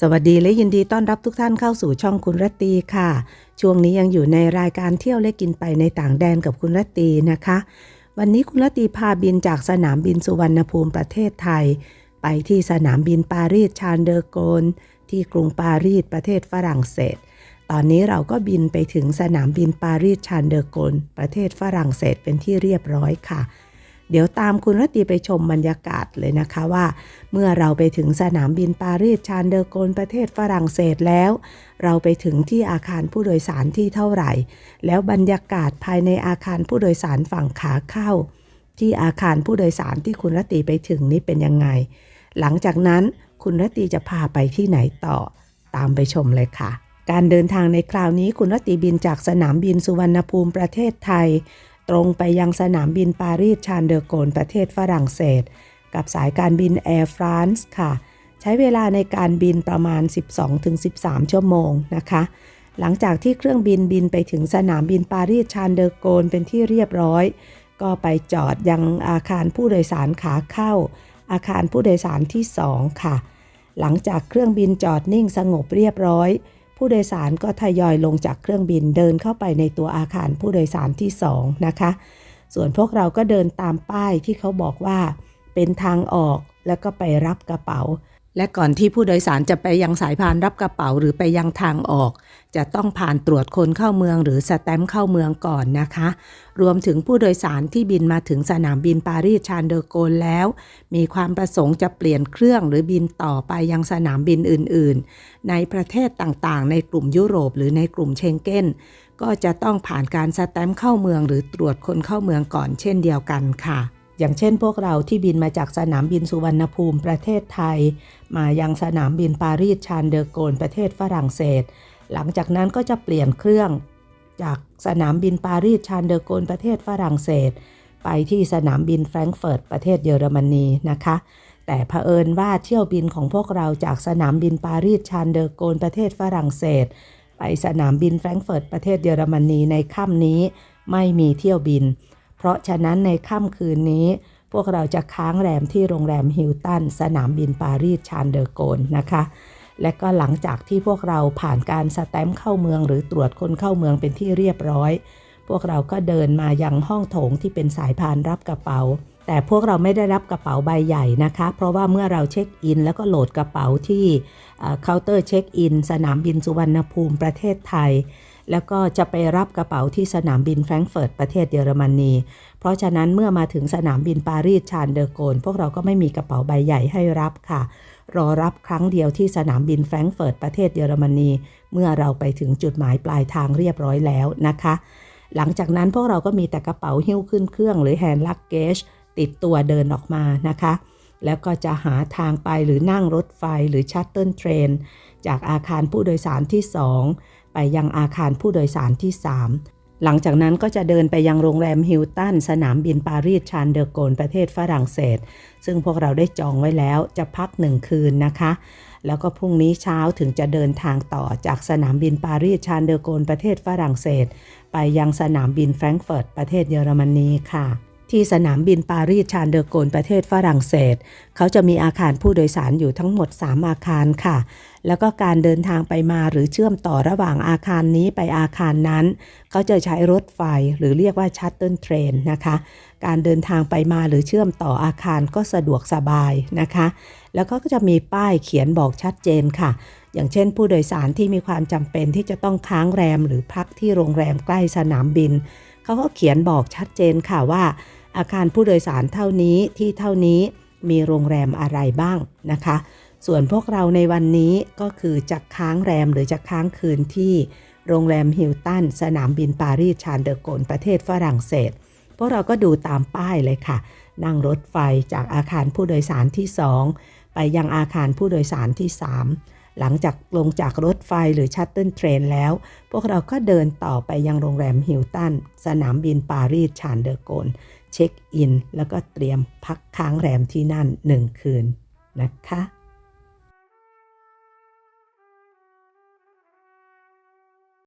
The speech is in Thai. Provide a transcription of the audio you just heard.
สวัสดีและยินดีต้อนรับทุกท่านเข้าสู่ช่องคุณรัตตีค่ะ ช่วงนี้ยังอยู่ในรายการเที่ยวและกินไปในต่างแดนกับคุณรัตตีนะคะ วันนี้คุณรัตตีพาบินจากสนามบินสุวรรณภูมิประเทศไทย ไปที่สนามบินปารีสชาร์ลเดอโกนที่กรุงปารีสประเทศฝรั่งเศส ตอนนี้เราก็บินไปถึงสนามบินปารีสชาร์ลเดอโกนประเทศฝรั่งเศสเป็นที่เรียบร้อยค่ะ เดี๋ยวตามคุณรตตีไปชมบรรยากาศเลยนะคะว่า เมื่อเราไปถึงสนามบินปารีสชาร์ลเดอโกนประเทศฝรั่งเศสแล้ว เราไปถึงที่อาคารผู้โดยสารที่เท่าไหร่ แล้วบรรยากาศภายในอาคารผู้โดยสารฝั่งขาเข้า ที่อาคารผู้โดยสารที่คุณรตตีไปถึงนี้เป็นยังไง หลังจากนั้นคุณรตตีจะพาไปที่ไหนต่อ ตามไปชมเลยค่ะการเดินทางในคราวนี้คุณรตตีบินจากสนามบินสุวรรณภูมิประเทศไทย ตรงไปยังสนามบินปารีสชาร์ลเดอโกนประเทศฝรั่งเศส กับสายการบินแอร์ฟรานซ์ค่ะ ใช้เวลาในการบินประมาณ 12-13 ชั่วโมงนะคะ หลังจากที่เครื่องบินบินไปถึงสนามบินปารีสชาร์ลเดอโกนเป็นที่เรียบร้อย ก็ไปจอดยังอาคารผู้โดยสารขาเข้า อาคารผู้โดยสารที่ 2 ค่ะ หลังจากเครื่องบินจอดนิ่งสงบเรียบร้อย ผู้โดยสารก็ทยอยลงจากเครื่องบินเดินเข้าไปในตัวอาคารผู้โดยสารที่ 2 นะคะ ส่วนพวกเราก็เดินตามป้ายที่เขาบอกว่า เป็นทางออกแล้วก็ไปรับกระเป๋า และก่อนที่ผู้โดยสารจะไปยังสายพานรับกระเป๋าหรือไปยังทางออก จะต้องผ่านตรวจคนเข้าเมืองหรือสแตมป์เข้าเมืองก่อนนะคะ รวมถึงผู้โดยสารที่บินมาถึงสนามบินปารีสชาร์ลเดอโกนแล้ว มีความประสงค์จะเปลี่ยนเครื่องหรือบินต่อไปยังสนามบินอื่น ๆ ในประเทศต่างๆ ในกลุ่มยุโรปหรือในกลุ่มเชงเก้น ก็จะต้องผ่านการสแตมป์เข้าเมืองหรือตรวจคนเข้าเมืองก่อนเช่นเดียวกันค่ะ อย่างเช่นพวกเราที่บินมาจากสนามบินสุวรรณภูมิประเทศไทย มายังสนามบินปารีสชาร์ลเดอโกนประเทศฝรั่งเศส หลังจากนั้นก็จะเปลี่ยนเครื่อง จากสนามบินปารีสชาร์ลเดอโกนประเทศฝรั่งเศส ไปที่สนามบินแฟรงก์เฟิร์ตประเทศเยอรมนีนะคะ แต่เผอิญว่าเที่ยวบินของพวกเราจากสนามบินปารีสชาร์ลเดอโกนประเทศฝรั่งเศส ไปสนามบินแฟรงก์เฟิร์ตประเทศเยอรมนีในค่ำนี้ ไม่มีเที่ยวบิน เพราะฉะนั้นในค่ำคืนนี้ พวกเราจะค้างแรมที่โรงแรมฮิลตันสนามบินปารีสชาร์ลเดอร์โกนนะคะ และก็หลังจากที่พวกเราผ่านการสแตมป์เข้าเมืองหรือตรวจคนเข้าเมืองเป็นที่เรียบร้อย พวกเราก็เดินมายังห้องโถงที่เป็นสายพานรับกระเป๋าแต่พวกเราไม่ได้รับกระเป๋าใบใหญ่นะคะ เพราะว่าเมื่อเราเช็คอิน แล้วก็โหลดกระเป๋าที่เคาน์เตอร์เช็คอิน สนามบินสุวรรณภูมิประเทศไทย แล้วก็จะไปรับกระเป๋าที่สนามบินแฟรงก์เฟิร์ตประเทศเยอรมนี เพราะฉะนั้นเมื่อมาถึงสนามบินปารีสชาร์ลเดอโกนพวกเราก็ไม่มีกระเป๋าใบใหญ่ให้รับค่ะ รอรับครั้งเดียวที่สนามบินแฟรงก์เฟิร์ตประเทศเยอรมนี เมื่อเราไปถึงจุดหมายปลายทางเรียบร้อยแล้วนะคะ หลังจากนั้นพวกเราก็มีแต่กระเป๋าหิ้วขึ้นเครื่องหรือแฮนด์ลักเกจติดตัวเดินออกมานะคะ แล้วก็จะหาทางไปหรือนั่งรถไฟหรือชัตเติลเทรนจากอาคารผู้โดยสารที่ 2 ไปยังอาคารผู้โดยสารที่ 3 หลังจากนั้นก็จะเดินไปยังโรงแรมฮิลตันสนามบินปารีสชาร์ลเดอโกนประเทศฝรั่งเศส ซึ่งพวกเราได้จองไว้แล้วจะพักหนึ่งคืนนะคะ แล้วก็พรุ่งนี้เช้าถึงจะเดินทางต่อจากสนามบินปารีสชาร์ลเดอโกนประเทศฝรั่งเศส ไปยังสนามบินแฟรงก์เฟิร์ตประเทศเยอรมนีค่ะ ที่สนามบินปารีสชาร์ลเดอร์โกนประเทศฝรั่งเศส เขาจะมีอาคารผู้โดยสารอยู่ทั้งหมด 3 อาคารค่ะ แล้วก็การเดินทางไปมาหรือเชื่อมต่อระหว่างอาคารนี้ไปอาคารนั้น เขาจะใช้รถไฟหรือเรียกว่าชัตเติลเทรนนะคะ การเดินทางไปมาหรือเชื่อมต่ออาคารก็สะดวกสบายนะคะ แล้วก็จะมีป้ายเขียนบอกชัดเจนค่ะ อย่างเช่น ผู้โดยสารที่มีความจำเป็นที่จะต้องค้างแรมหรือพักที่โรงแรมใกล้สนามบิน เขาก็เขียนบอกชัดเจนค่ะว่า อาคารผู้โดยสารเท่านี้ที่เท่านี้มีโรงแรมอะไรบ้างนะคะ ส่วนพวกเราในวันนี้ก็คือจะค้างแรมหรือจะค้างคืนที่โรงแรมฮิลตันสนามบินปารีสชาร์ลเดอโกนประเทศฝรั่งเศส พวกเราก็ดูตามป้ายเลยค่ะ นั่งรถไฟจากอาคารผู้โดยสารที่ 2 ไปยังอาคารผู้โดยสารที่ 3 หลังจากลงจากรถไฟหรือชัตเติลเทรนแล้ว พวกเราก็เดินต่อไปยังโรงแรมฮิลตัน สนามบินปารีสชาร์เดอโกลเช็คอิน แล้วก็เตรียมพักค้างแรมที่นั่น1คืนนะคะ